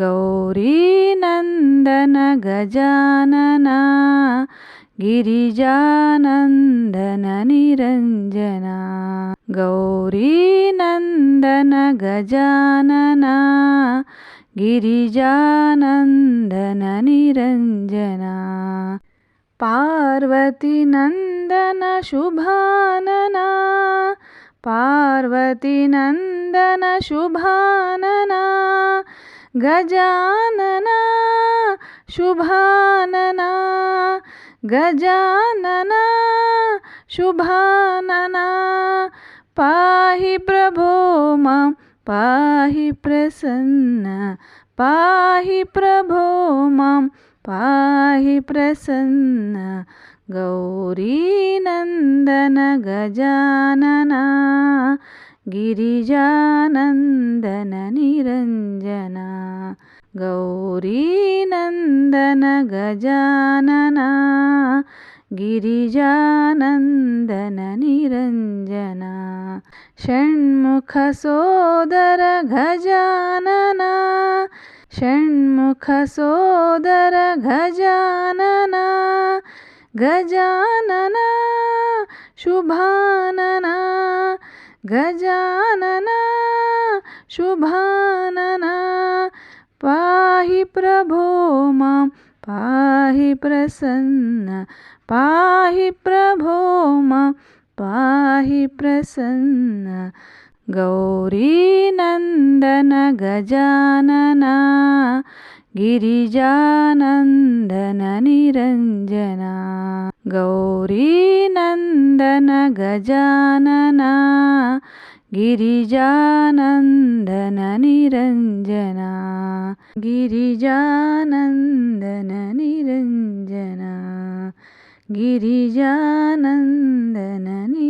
गौरीनन्दन गजानना गिरिजानन्दन निरञ्जना गौरीनन्दन गजानना गिरिजानन्दन निरञ्जना पार्वतीनन्दन शुभानना पार्वतीनन्दन शुभानना गजानना, शुभानना गजानना, शुभानना। पाहि प्रभो माँ, पाहि प्रसन्न। पाहि प्रभो माँ, पाहि प्रसन्न। गौरीनन्दन गजानना गिरिजानन्दन गौरीनन्दन गजानना गिरिजानन्दन निरञ्जना षण्मुखसोदर गजानना षण्मुखसोदर गजानना गजानना शुभानना गजानना शुभानना पाहि प्रभो माँ, पाहि प्रसन्न, पाहि प्रभो माँ, पाहि प्रसन्न। गौरीनन्दन गजानना, गिरिजानन्दन निरञ्जना। गौरीनन्दन गजानना। गिरिजानन्दननिरञ्जना। गिरिजानन्दननिरञ्जना। गिरिजानन्दननि